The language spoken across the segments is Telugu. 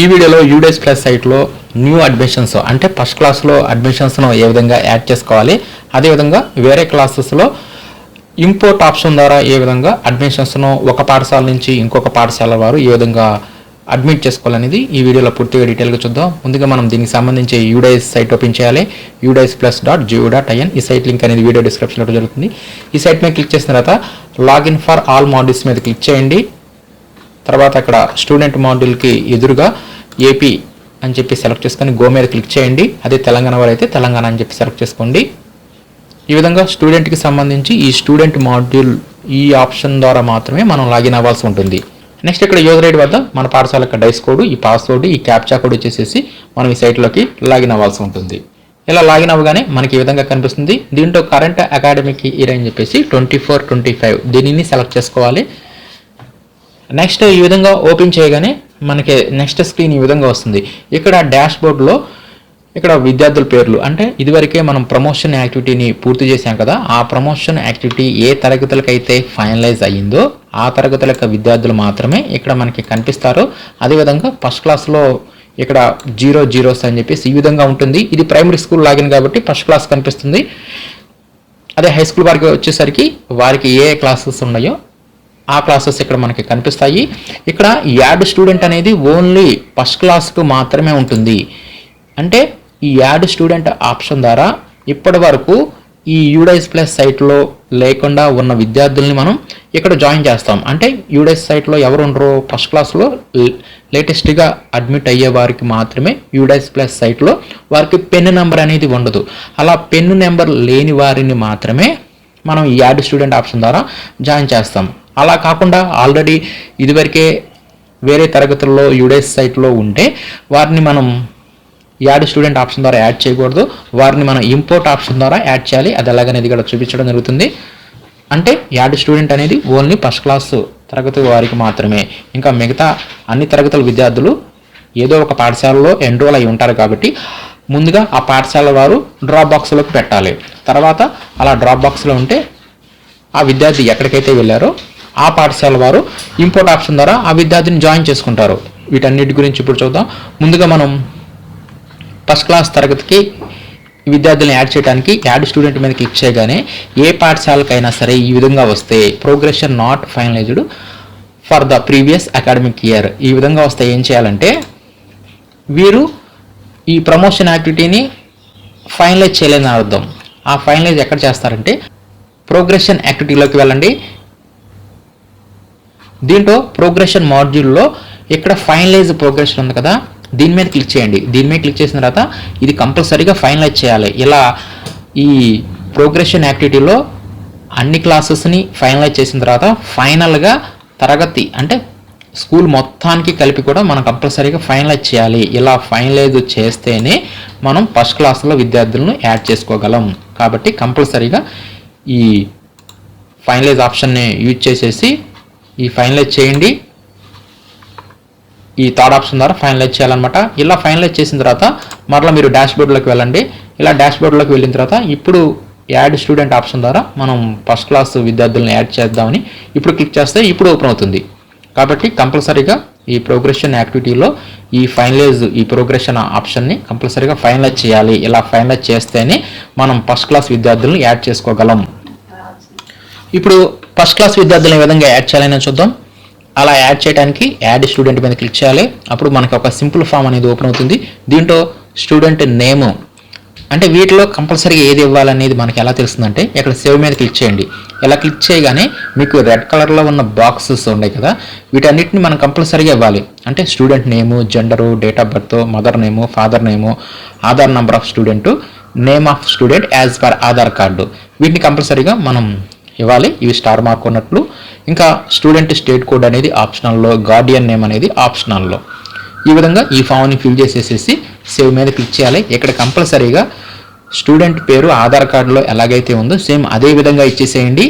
ఈ వీడియోలో యూడేస్ ప్లస్ సైట్లో న్యూ అడ్మిషన్స్ అంటే ఫస్ట్ క్లాస్లో అడ్మిషన్స్ను ఏ విధంగా యాడ్ చేసుకోవాలి అదేవిధంగా వేరే క్లాసెస్లో ఇంపోర్ట్ ఆప్షన్ ద్వారా ఏ విధంగా అడ్మిషన్స్ను ఒక పాఠశాల నుంచి ఇంకొక పాఠశాల వారు ఏ విధంగా అడ్మిట్ చేసుకోవాలనేది ఈ వీడియోలో పూర్తిగా డీటెయిల్గా చూద్దాం. ముందుగా మనం దీనికి సంబంధించి యూడైస్ సైట్ ఓపెన్ చేయాలి. UDISE plus dot gov dot IN ఈ సైట్ లింక్ అనేది వీడియో డిస్క్రిప్షన్లో జరుగుతుంది. ఈ సైట్ మీద క్లిక్ చేసిన తర్వాత లాగిన్ ఫర్ ఆల్ మాడ్యూల్స్ మీద క్లిక్ చేయండి. తర్వాత అక్కడ స్టూడెంట్ మాడ్యూల్కి ఎదురుగా ఏపీ అని చెప్పి సెలెక్ట్ చేసుకొని గో మీద క్లిక్ చేయండి. అదే తెలంగాణ వారు అయితే తెలంగాణ అని చెప్పి సెలెక్ట్ చేసుకోండి. ఈ విధంగా స్టూడెంట్కి సంబంధించి ఈ స్టూడెంట్ మాడ్యూల్ ఈ ఆప్షన్ ద్వారా మాత్రమే మనం లాగిన్ అవ్వాల్సి ఉంటుంది. నెక్స్ట్ ఇక్కడ యూజర్ ఐడి వద్ద మన పాఠశాల యొక్క డైస్ కోడ్ ఈ పాస్వర్డ్ ఈ క్యాప్చా కోడ్ వచ్చేసేసి మనం ఈ సైట్లోకి లాగిన్ అవ్వాల్సి ఉంటుంది. ఇలా లాగిన్ అవ్వగానే మనకి ఈ విధంగా కనిపిస్తుంది. దీంట్లో కరెంట్ అకాడమిక్ ఇయర్ అని చెప్పేసి ట్వంటీ ఫోర్ ట్వంటీ ఫైవ్ దీనిని సెలెక్ట్ చేసుకోవాలి. నెక్స్ట్ ఈ విధంగా ఓపెన్ చేయగానే మనకి నెక్స్ట్ స్క్రీన్ ఈ విధంగా వస్తుంది. ఇక్కడ డాష్ బోర్డ్లో ఇక్కడ విద్యార్థుల పేర్లు. అంటే ఇదివరకే మనం ప్రమోషన్ యాక్టివిటీని పూర్తి చేశాం కదా ఆ ప్రమోషన్ యాక్టివిటీ ఏ తరగతులకైతే ఫైనలైజ్ అయ్యిందో ఆ తరగతుల యొక్క విద్యార్థులు మాత్రమే ఇక్కడ మనకి కనిపిస్తారు. అదేవిధంగా ఫస్ట్ క్లాస్లో ఇక్కడ జీరో జీరోస్ అని చెప్పేసి ఈ విధంగా ఉంటుంది. ఇది ప్రైమరీ స్కూల్ లాగిన్ కాబట్టి ఫస్ట్ క్లాస్ కనిపిస్తుంది. అదే హై స్కూల్ వారికి వచ్చేసరికి వారికి ఏ క్లాసెస్ ఉన్నాయో ఆ క్లాసెస్ ఇక్కడ మనకి కనిపిస్తాయి. ఇక్కడ యాడ్ స్టూడెంట్ అనేది ఓన్లీ ఫస్ట్ క్లాస్కు మాత్రమే ఉంటుంది. అంటే ఈ యాడ్ స్టూడెంట్ ఆప్షన్ ద్వారా ఇప్పటి వరకు ఈ యూడైస్ ప్లస్ సైట్లో లేకుండా ఉన్న విద్యార్థుల్ని మనం ఇక్కడ జాయిన్ చేస్తాం. అంటే యూడైస్ సైట్లో ఎవరు ఉండరో ఫస్ట్ క్లాస్లో లేటెస్ట్గా అడ్మిట్ అయ్యే వారికి మాత్రమే యూడైస్ ప్లస్ సైట్లో వారికి పెన్ నెంబర్ అనేది ఉండదు. అలా పెన్ నెంబర్ లేని వారిని మాత్రమే మనం ఈ యాడ్ స్టూడెంట్ ఆప్షన్ ద్వారా జాయిన్ చేస్తాం. అలా కాకుండా ఆల్రెడీ ఇదివరకే వేరే తరగతుల్లో యుడేస్ సైట్లో ఉంటే వారిని మనం యాడ్ స్టూడెంట్ ఆప్షన్ ద్వారా యాడ్ చేయకూడదు. వారిని మనం ఇంపోర్ట్ ఆప్షన్ ద్వారా యాడ్ చేయాలి. అది ఎలాగనేది ఇక్కడ చూపించడం జరుగుతుంది. అంటే యాడ్ స్టూడెంట్ అనేది ఓన్లీ ఫస్ట్ క్లాస్ తరగతి వారికి మాత్రమే. ఇంకా మిగతా అన్ని తరగతుల విద్యార్థులు ఏదో ఒక పాఠశాలలో ఎన్రోల్ అయి ఉంటారు కాబట్టి ముందుగా ఆ పాఠశాల వారు డ్రాప్ బాక్స్లోకి పెట్టాలి. తర్వాత అలా డ్రాప్ బాక్స్లో ఉంటే ఆ విద్యార్థి ఎక్కడికైతే వెళ్ళారో ఆ పాఠశాల వారు ఇంపోర్ట్ ఆప్షన్ ద్వారా ఆ విద్యార్థిని జాయిన్ చేసుకుంటారు. వీటన్నిటి గురించి ఇప్పుడు చూద్దాం. ముందుగా మనం ఫస్ట్ క్లాస్ తరగతికి విద్యార్థులను యాడ్ చేయడానికి యాడ్ స్టూడెంట్ మీద క్లిక్ చేయగానే ఏ పాఠశాలకైనా సరే ఈ విధంగా వస్తే progression not finalised for the previous academic year ఈ విధంగా వస్తే ఏం చేయాలంటే వీరు ఈ ప్రమోషన్ యాక్టివిటీని ఫైనలైజ్ చేయలేదని అర్థం. ఆ ఫైనలైజ్ ఎక్కడ చేస్తారంటే ప్రోగ్రెషన్ యాక్టివిటీలోకి వెళ్ళండి. దీంట్లో ప్రోగ్రెషన్ మాడ్యూల్లో ఇక్కడ ఫైనలైజ్ ప్రోగ్రెషన్ ఉంది కదా దీని మీద క్లిక్ చేయండి. దీని మీద క్లిక్ చేసిన తర్వాత ఇది కంపల్సరీగా ఫైనలైజ్ చేయాలి. ఇలా ఈ ప్రోగ్రెషన్ యాక్టివిటీలో అన్ని క్లాసెస్ని ఫైనలైజ్ చేసిన తర్వాత ఫైనల్గా తరగతి అంటే స్కూల్ మొత్తానికి కలిపి కూడా మనం కంపల్సరీగా ఫైనలైజ్ చేయాలి. ఇలా ఫైనలైజ్ చేస్తేనే మనం ఫస్ట్ క్లాస్లో విద్యార్థులను యాడ్ చేసుకోగలం. కాబట్టి కంపల్సరీగా ఈ ఫైనలైజ్ ఆప్షన్ని యూజ్ చేసేసి ఈ ఫైనలైజ్ చేయండి. ఈ థర్డ్ ఆప్షన్ ద్వారా ఫైనలైజ్ చేయాలన్నమాట. ఇలా ఫైనలైజ్ చేసిన తర్వాత మరలా మీరు డాష్ బోర్డ్లోకి వెళ్ళండి. ఇలా డాష్ బోర్డ్లోకి వెళ్ళిన తర్వాత ఇప్పుడు యాడ్ స్టూడెంట్ ఆప్షన్ ద్వారా మనం ఫస్ట్ క్లాస్ విద్యార్థులను యాడ్ చేద్దామని ఇప్పుడు క్లిక్ చేస్తే ఇప్పుడు ఓపెన్ అవుతుంది. కాబట్టి కంపల్సరీగా ఈ ప్రోగ్రెషన్ యాక్టివిటీలో ఈ ఫైనలైజ్ ఈ ప్రోగ్రెషన్ ఆప్షన్ని కంపల్సరీగా ఫైనలైజ్ చేయాలి. ఇలా ఫైనలైజ్ చేస్తేనే మనం ఫస్ట్ క్లాస్ విద్యార్థులను యాడ్ చేసుకోగలం. ఇప్పుడు ఫస్ట్ క్లాస్ విద్యార్థులను ఏ విధంగా యాడ్ చేయాలని చూద్దాం. అలా యాడ్ చేయడానికి యాడ్ స్టూడెంట్ మీద క్లిక్ చేయాలి. అప్పుడు మనకు ఒక సింపుల్ ఫామ్ అనేది ఓపెన్ అవుతుంది. దీంట్లో స్టూడెంట్ నేమ్ అంటే వీటిలో కంపల్సరీగా ఏది ఇవ్వాలనేది మనకి ఎలా తెలుస్తుందంటే ఇక్కడ సేవ్ మీద క్లిక్ చేయండి. ఇలా క్లిక్ చేయగానే మీకు రెడ్ కలర్లో ఉన్న బాక్సెస్ ఉన్నాయి కదా వీటన్నిటిని మనం కంపల్సరీగా ఇవ్వాలి. అంటే student name gender date of birth mother name father name Aadhaar number of student name of student as per Aadhaar card. వీటిని కంపల్సరీగా మనం ఇవ్వాలి. ఇవి స్టార్ మార్క్ ఉన్నట్లు. ఇంకా స్టూడెంట్ స్టేట్ కోడ్ అనేది ఆప్షనల్లో గార్డియన్ నేమ్ అనేది ఆప్షనల్లో ఈ విధంగా ఈ ఫామ్ని ఫిల్ చేసేసేసి సేవ్ మీద క్లిక్ చేయాలి. ఇక్కడ కంపల్సరీగా స్టూడెంట్ పేరు ఆధార్ కార్డులో ఎలాగైతే ఉందో సేమ్ అదే విధంగా ఇచ్చేసేయండి.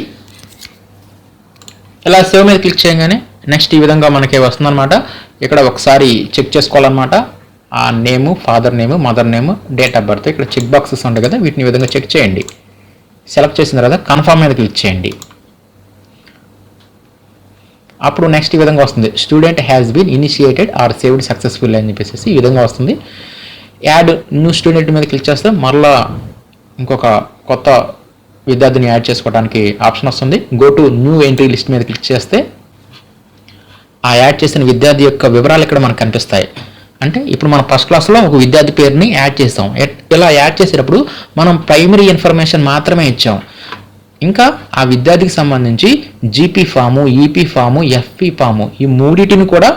ఇలా సేవ్ మీద క్లిక్ చేయగానే నెక్స్ట్ ఈ విధంగా మనకి వస్తుందన్నమాట. ఇక్కడ ఒకసారి చెక్ చేసుకోవాలన్నమాట. ఆ name father name mother name date of birth ఇక్కడ చెక్ బాక్సెస్ ఉంటాయి కదా వీటిని విధంగా చెక్ చేయండి. సెలెక్ట్ చేసిన తర్వాత కన్ఫర్మ్ మీద క్లిక్ చేయండి. అప్పుడు నెక్స్ట్ ఈ విధంగా వస్తుంది. Student has been initiated or saved successful అని చెప్పేసి ఈ విధంగా వస్తుంది. యాడ్ న్యూ స్టూడెంట్ మీద క్లిక్ చేస్తే మరలా ఇంకొక కొత్త విద్యార్థిని యాడ్ చేసుకోవడానికి ఆప్షన్ వస్తుంది. Go to new entry list మీద క్లిక్ చేస్తే ఆ యాడ్ చేసిన విద్యార్థి యొక్క వివరాలు ఇక్కడ మనకు కనిపిస్తాయి. అంటే ఇప్పుడు మన ఫస్ట్ క్లాస్లో ఒక విద్యార్థి పేరుని యాడ్ చేస్తాం ఎట్- ఇలా యాడ్ చేసేటప్పుడు మనం ప్రైమరీ ఇన్ఫర్మేషన్ మాత్రమే ఇచ్చాం. ఇంకా ఆ విద్యార్థికి సంబంధించి GP form EP form FP form ఈ మూడింటిని కూడా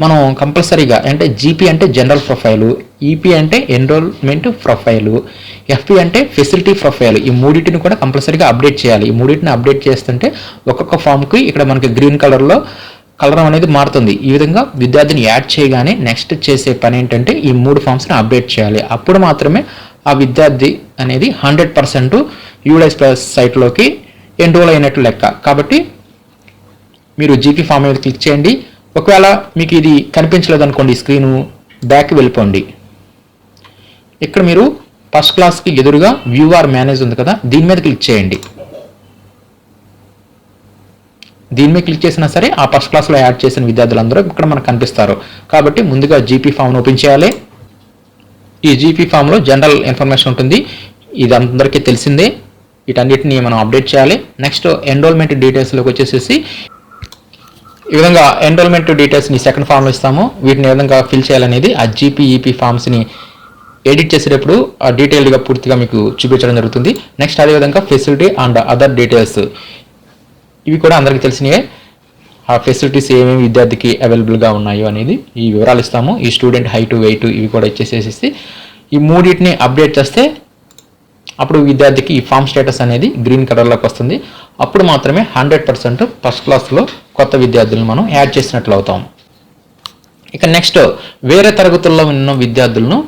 మనం కంపల్సరీగా అంటే జీపీ అంటే జనరల్ ప్రొఫైలు ఈపీ అంటే ఎన్రోల్మెంట్ ప్రొఫైలు ఎఫ్పి అంటే ఫెసిలిటీ ప్రొఫైల్ ఈ మూడింటిని కూడా కంపల్సరీగా అప్డేట్ చేయాలి. ఈ మూడింటిని అప్డేట్ చేస్తుంటే ఒక్కొక్క ఫామ్కి ఇక్కడ మనకి గ్రీన్ కలర్లో కలరం అనేది మారుతుంది. ఈ విధంగా విద్యార్థిని యాడ్ చేయగానే నెక్స్ట్ చేసే పని ఏంటంటే ఈ మూడు ఫామ్స్ని అప్డేట్ చేయాలి. అప్పుడు మాత్రమే ఆ విద్యార్థి అనేది హండ్రెడ్ పర్సెంట్ యూడైస్ ప్లస్ సైట్లోకి ఎన్రోల్ అయినట్టు లెక్క. కాబట్టి మీరు జీపీ ఫామ్ మీద క్లిక్ చేయండి. ఒకవేళ మీకు ఇది కనిపించలేదు అనుకోండి స్క్రీను బ్యాక్ వెళ్ళిపోండి. ఇక్కడ మీరు ఫస్ట్ క్లాస్కి ఎదురుగా వ్యూ ఆర్ మేనేజ్ ఉంది కదా దీని మీద క్లిక్ చేయండి. దీని మీద క్లిక్ చేసినా సరే ఆ ఫస్ట్ క్లాస్లో యాడ్ చేసిన విద్యార్థులందరూ ఇక్కడ మనకు కనిపిస్తారు. కాబట్టి ముందుగా జీపీ ఫామ్ను ఓపెన్ చేయాలి. ఈ జీపీ ఫామ్లో జనరల్ ఇన్ఫర్మేషన్ ఉంటుంది. ఇది అందరికీ తెలిసిందే. వీటన్నిటిని మనం అప్డేట్ చేయాలి. నెక్స్ట్ ఎన్రోల్మెంట్ డీటెయిల్స్లోకి వచ్చేసేసి ఈ విధంగా ఎన్రోల్మెంట్ డీటెయిల్స్ని సెకండ్ ఫామ్లో ఇస్తాము. వీటిని ఏ విధంగా ఫిల్ చేయాలనేది ఆ జీపీఈపీ ఫామ్స్ని ఎడిట్ చేసేటప్పుడు ఆ డీటెయిల్డ్గా పూర్తిగా మీకు చూపించడం జరుగుతుంది. నెక్స్ట్ అదేవిధంగా ఫెసిలిటీ అండ్ అదర్ డీటెయిల్స్ ఇవి కూడా అందరికీ తెలిసినవే ఆ ఫెసిలిటీస్ ఏమేమి విద్యార్థికి అవైలబుల్గా ఉన్నాయో అనేది ఈ వివరాలు ఇస్తాము. ఈ స్టూడెంట్ హైట్ వెయిట్ ఇవి కూడా ఇచ్చేసేసి ఈ మూడింటిని అప్డేట్ చేస్తే అప్పుడు విద్యార్థికి ఈ ఫామ్ స్టేటస్ అనేది గ్రీన్ కలర్లోకి వస్తుంది. అప్పుడు మాత్రమే హండ్రెడ్ పర్సెంట్ ఫస్ట్ క్లాస్లో కొత్త విద్యార్థులను మనం యాడ్ చేసినట్లు అవుతాం. ఇక నెక్స్ట్ వేరే తరగతుల్లో ఉన్న విద్యార్థులను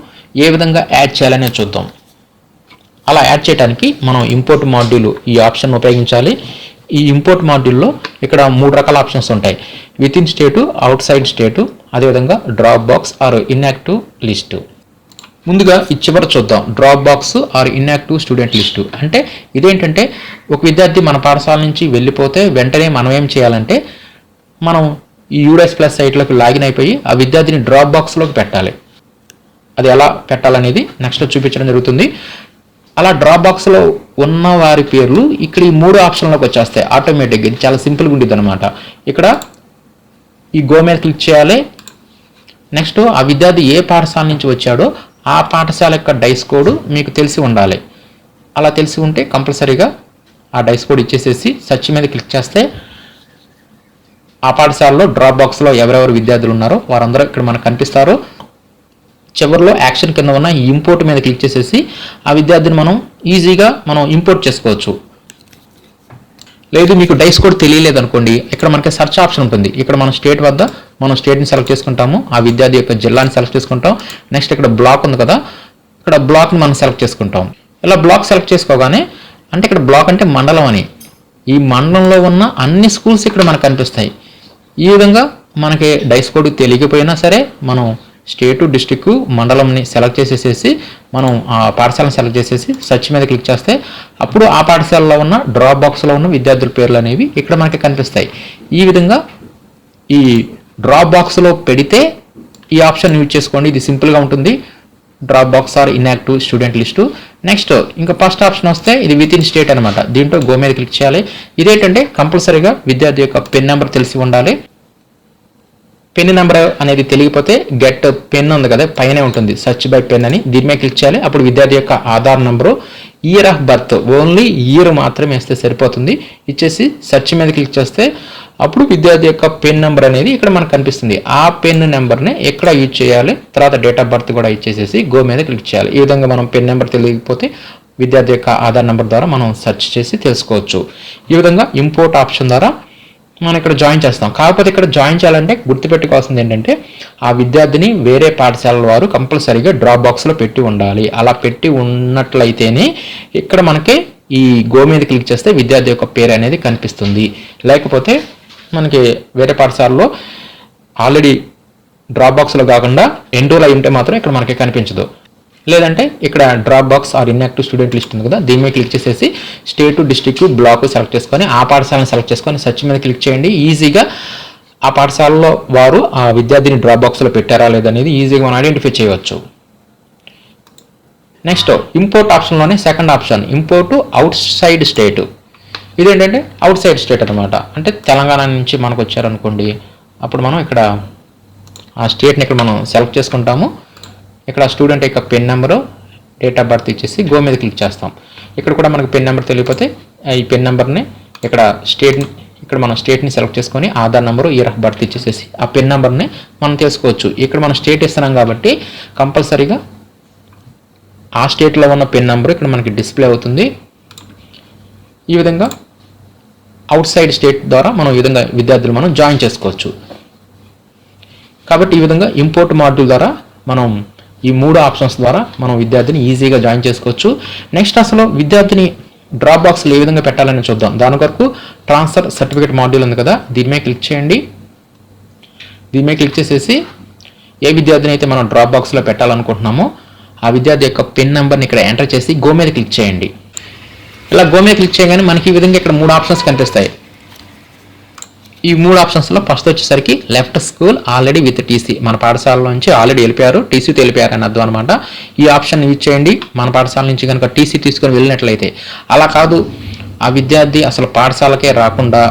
ఏ విధంగా యాడ్ చేయాలనే చూద్దాం. అలా యాడ్ చేయడానికి మనం ఇంపోర్ట్ మాడ్యూల్ ఈ ఆప్షన్ ఉపయోగించాలి. ఈ ఇంపోర్ట్ మాడ్యూల్లో ఇక్కడ మూడు రకాల ఆప్షన్స్ ఉంటాయి. Within state outside state అదేవిధంగా drop box or inactive list ముందుగా ఈ చివర చూద్దాం. Drop box or inactive student list అంటే ఇదేంటంటే ఒక విద్యార్థి మన పాఠశాల నుంచి వెళ్ళిపోతే వెంటనే మనం ఏం చేయాలంటే మనం ఈ యూడెస్ ప్లస్ సైట్లోకి లాగిన్ అయిపోయి ఆ విద్యార్థిని డ్రాప్ బాక్స్లోకి పెట్టాలి. అది ఎలా పెట్టాలనేది నెక్స్ట్ చూపించడం జరుగుతుంది. అలా డ్రాప్ బాక్స్లో ఉన్న వారి పేర్లు ఇక్కడ ఈ మూడు ఆప్షన్లోకి వచ్చేస్తాయి. ఆటోమేటిక్గా ఇది చాలా సింపుల్గా ఉంటుంది అనమాట ఇక్కడ ఈ గో మీద క్లిక్ చేయాలి. నెక్స్ట్ ఆ విద్యార్థి ఏ పాఠశాల నుంచి వచ్చాడో ఆ పాఠశాల యొక్క డైస్ కోడ్ మీకు తెలిసి ఉండాలి. అలా తెలిసి ఉంటే కంపల్సరీగా ఆ డైస్ కోడ్ ఇచ్చేసేసి సర్చ్ మీద క్లిక్ చేస్తే ఆ పాఠశాలలో డ్రాప్ బాక్స్లో ఎవరెవరు విద్యార్థులు ఉన్నారో వారందరూ ఇక్కడ మనకు కనిపిస్తారు. చివరిలో యాక్షన్ కింద ఉన్న ఇంపోర్ట్ మీద క్లిక్ చేసేసి ఆ విద్యార్థిని మనం ఈజీగా మనం ఇంపోర్ట్ చేసుకోవచ్చు. లేదు మీకు డైస్ కోడ్ తెలియలేదు అనుకోండి ఇక్కడ మనకి సెర్చ్ ఆప్షన్ ఉంటుంది. ఇక్కడ మనం స్టేట్ వద్ద మనం స్టేట్ని సెలెక్ట్ చేసుకుంటాము ఆ విద్యార్థి యొక్క జిల్లాని సెలెక్ట్ చేసుకుంటాం. నెక్స్ట్ ఇక్కడ బ్లాక్ ఉంది కదా ఇక్కడ బ్లాక్ని మనం సెలెక్ట్ చేసుకుంటాం. ఇలా బ్లాక్ సెలెక్ట్ చేసుకోగానే అంటే ఇక్కడ బ్లాక్ అంటే మండలం అని. ఈ మండలంలో ఉన్న అన్ని స్కూల్స్ ఇక్కడ మనకు కనిపిస్తాయి. ఈ విధంగా మనకి డైస్ కోడ్ తెలియకపోయినా సరే మనం స్టేటు డిస్టిక్ మండలంని సెలెక్ట్ చేసేసేసి మనం ఆ పాఠశాలను సెలెక్ట్ చేసేసి సర్చ్ మీద క్లిక్ చేస్తే అప్పుడు ఆ పాఠశాలలో ఉన్న డ్రాప్ బాక్స్లో ఉన్న విద్యార్థుల పేర్లు అనేవి ఇక్కడ మనకి కనిపిస్తాయి. ఈ విధంగా ఈ డ్రాప్ బాక్స్లో పెడితే ఈ ఆప్షన్ యూజ్ చేసుకోండి. ఇది సింపుల్గా ఉంటుంది. Drop box or inactive student list. Next ఇంకా ఫస్ట్ ఆప్షన్ వస్తే ఇది విత్ ఇన్ స్టేట్ అనమాట దీంట్లో గో మీద క్లిక్ చేయాలి. ఇదేంటంటే కంపల్సరీగా విద్యార్థి యొక్క పెన్ నెంబర్ తెలిసి ఉండాలి. పెన్ నెంబర్ అనేది తెలియకపోతే గెట్ పెన్ ఉంది కదా పైనే ఉంటుంది. సర్చ్ బై పెన్ అని దీని మీద క్లిక్ చేయాలి. అప్పుడు విద్యార్థి యొక్క Aadhaar number year of birth only year మాత్రమే వేస్తే సరిపోతుంది. ఇచ్చేసి సెర్చ్ మీద క్లిక్ చేస్తే అప్పుడు విద్యార్థి యొక్క పెన్ నెంబర్ అనేది ఇక్కడ మనకు కనిపిస్తుంది. ఆ పెన్ నెంబర్ని ఎక్కడ యూజ్ చేయాలి? తర్వాత డేట్ ఆఫ్ బర్త్ కూడా ఇచ్చేసేసి గో మీద క్లిక్ చేయాలి. ఈ విధంగా మనం పెన్ నెంబర్ తెలియకపోతే విద్యార్థి యొక్క ఆధార్ నెంబర్ ద్వారా మనం సెర్చ్ చేసి తెలుసుకోవచ్చు. ఈ విధంగా ఇంపోర్ట్ ఆప్షన్ ద్వారా మనం ఇక్కడ జాయిన్ చేస్తాం. కాకపోతే ఇక్కడ జాయిన్ చేయాలంటే గుర్తుపెట్టుకోవాల్సింది ఏంటంటే ఆ విద్యార్థిని వేరే పాఠశాలల వారు కంపల్సరీగా డ్రాప్ బాక్స్లో పెట్టి ఉండాలి. అలా పెట్టి ఉన్నట్లయితేనే ఇక్కడ మనకి ఈ గో మీద క్లిక్ చేస్తే విద్యార్థి యొక్క పేరు అనేది కనిపిస్తుంది. లేకపోతే మనకి వేరే పాఠశాలలో ఆల్రెడీ డ్రాప్ బాక్స్లో కాకుండా ఎన్రోల్ అయి ఉంటే మాత్రం ఇక్కడ మనకి కనిపించదు. లేదంటే ఇక్కడ drop box or inactive student list ఉంది కదా దీని మీద క్లిక్ చేసేసి స్టేట్ డిస్టిక్ బ్లాక్ సెలెక్ట్ చేసుకొని ఆ పాఠశాలను సెలెక్ట్ చేసుకొని సెర్చ్ మీద క్లిక్ చేయండి. ఈజీగా ఆ పాఠశాలలో వారు ఆ విద్యార్థిని డ్రాప్ బాక్స్లో పెట్టారా లేదనేది ఈజీగా మనం ఐడెంటిఫై చేయవచ్చు. Next import ఆప్షన్లోనే second option import outside state ఇదేంటంటే అవుట్ సైడ్ స్టేట్ అనమాట అంటే తెలంగాణ నుంచి మనకు వచ్చారనుకోండి అప్పుడు మనం ఇక్కడ ఆ స్టేట్ని ఇక్కడ మనం సెలెక్ట్ చేసుకుంటాము. ఇక్కడ స్టూడెంట్ యొక్క PEN number date of birth ఇచ్చేసి గో మీద క్లిక్ చేస్తాం. ఇక్కడ కూడా మనకు పెన్ నెంబర్ తెలియకపోతే ఈ పెన్ నెంబర్ని ఇక్కడ స్టేట్ ఇక్కడ మనం స్టేట్ని సెలెక్ట్ చేసుకొని Aadhaar number year of birth ఇచ్చేసేసి ఆ పెన్ నెంబర్ని మనం తీసుకోవచ్చు ఇక్కడ మనం స్టేట్ ఇస్తున్నాం కాబట్టి కంపల్సరీగా ఆ స్టేట్లో ఉన్న పెన్ నెంబర్ ఇక్కడ మనకి డిస్ప్లే అవుతుంది. ఈ విధంగా అవుట్ సైడ్ స్టేట్ ద్వారా మనం ఈ విధంగా విద్యార్థులు మనం జాయిన్ చేసుకోవచ్చు. కాబట్టి ఈ విధంగా ఇంపోర్ట్ మాడ్యూల్ ద్వారా మనం ఈ మూడు ఆప్షన్స్ ద్వారా మనం విద్యార్థిని ఈజీగా జాయిన్ చేసుకోవచ్చు. నెక్స్ట్ అసలు విద్యార్థిని డ్రాప్ బాక్స్లో ఏ విధంగా పెట్టాలని చూద్దాం. దాని కొరకు ట్రాన్స్ఫర్ సర్టిఫికేట్ మాడ్యూల్ ఉంది కదా దీని మీద క్లిక్ చేయండి. దీని మీద క్లిక్ చేసేసి ఏ విద్యార్థిని అయితే మనం డ్రాప్ బాక్స్లో పెట్టాలనుకుంటున్నామో ఆ విద్యార్థి యొక్క పిన్ నెంబర్ని ఇక్కడ ఎంటర్ చేసి గో మీద క్లిక్ చేయండి. ఇలా గో మీద క్లిక్ చేయగానే మనకి ఈ విధంగా ఇక్కడ మూడు ఆప్షన్స్ కనిపిస్తాయి. ఈ మూడు ఆప్షన్స్లో ఫస్ట్ వచ్చేసరికి left school already with TC మన పాఠశాల నుంచి ఆల్రెడీ వెళ్ళిపోయారు. టీసీ తెలిపారు అని అర్థం అనమాట ఈ ఆప్షన్ యూజ్ చేయండి. మన పాఠశాల నుంచి కనుక టీసీ తీసుకొని వెళ్ళినట్లయితే. అలా కాదు. ఆ విద్యార్థి అసలు పాఠశాలకే రాకుండా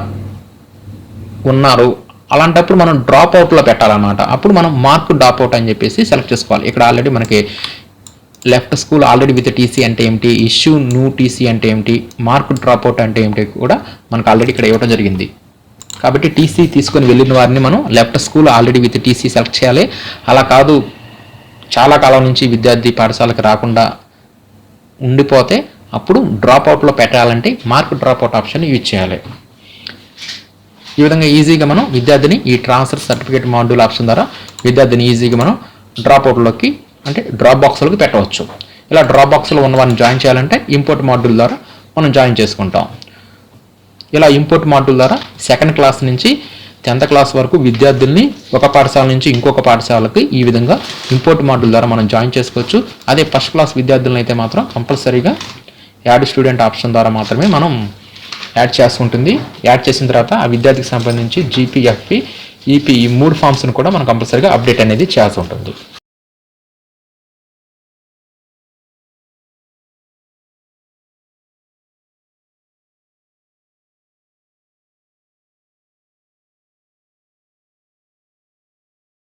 ఉన్నారు. అలాంటప్పుడు మనం డ్రాప్ అవుట్లో పెట్టాలన్నమాట. అప్పుడు మనం మార్క్ డ్రాప్ అవుట్ అని చెప్పేసి సెలెక్ట్ చేసుకోవాలి. ఇక్కడ ఆల్రెడీ మనకి left school already with TC అంటే ఏమిటి? ఇష్యూ న్యూ టీసీ అంటే ఏమిటి? మార్క్ డ్రాప్ అవుట్ అంటే ఏమిటి? కూడా మనకు ఆల్రెడీ ఇక్కడ ఇవ్వడం జరిగింది. కాబట్టి టీసీ తీసుకొని వెళ్ళిన వారిని మనం left school already with TC select చేయాలి. అలా కాదు చాలా కాలం నుంచి విద్యార్థి పాఠశాలకు రాకుండా ఉండిపోతే అప్పుడు డ్రాప్ అవుట్లో పెట్టాలంటే mark drop out option use చేయాలి. ఈ విధంగా ఈజీగా మనం విద్యార్థిని ఈ ట్రాన్స్ఫర్ సర్టిఫికేట్ మాడ్యూల్ ఆప్షన్ ద్వారా విద్యార్థిని ఈజీగా మనం డ్రాప్ అవుట్లోకి అంటే డ్రాప్ బాక్స్లోకి పెట్టవచ్చు. ఇలా డ్రాప్ బాక్స్లో ఉన్న వారిని జాయిన్ చేయాలంటే ఇంపోర్ట్ మాడ్యూల్ ద్వారా మనం జాయిన్ చేసుకుంటాం. ఇలా ఇంపోర్ట్ మాడ్యూల్ ద్వారా సెకండ్ క్లాస్ నుంచి టెన్త్ క్లాస్ వరకు విద్యార్థుల్ని ఒక పాఠశాల నుంచి ఇంకొక పాఠశాలకి ఈ విధంగా ఇంపోర్ట్ మాడ్యూల్ ద్వారా మనం జాయిన్ చేసుకోవచ్చు. అదే ఫస్ట్ క్లాస్ విద్యార్థులను అయితే మాత్రం కంపల్సరీగా యాడ్ స్టూడెంట్ ఆప్షన్ ద్వారా మాత్రమే మనం యాడ్ చేసుకుంటుంది యాడ్ చేసిన తర్వాత ఆ విద్యార్థికి సంబంధించి జీపీఎఫ్పి ఈపీ ఈ మూడు ఫామ్స్ను కూడా మనం కంపల్సరీగా అప్డేట్ అనేది చేయాల్సి ఉంటుంది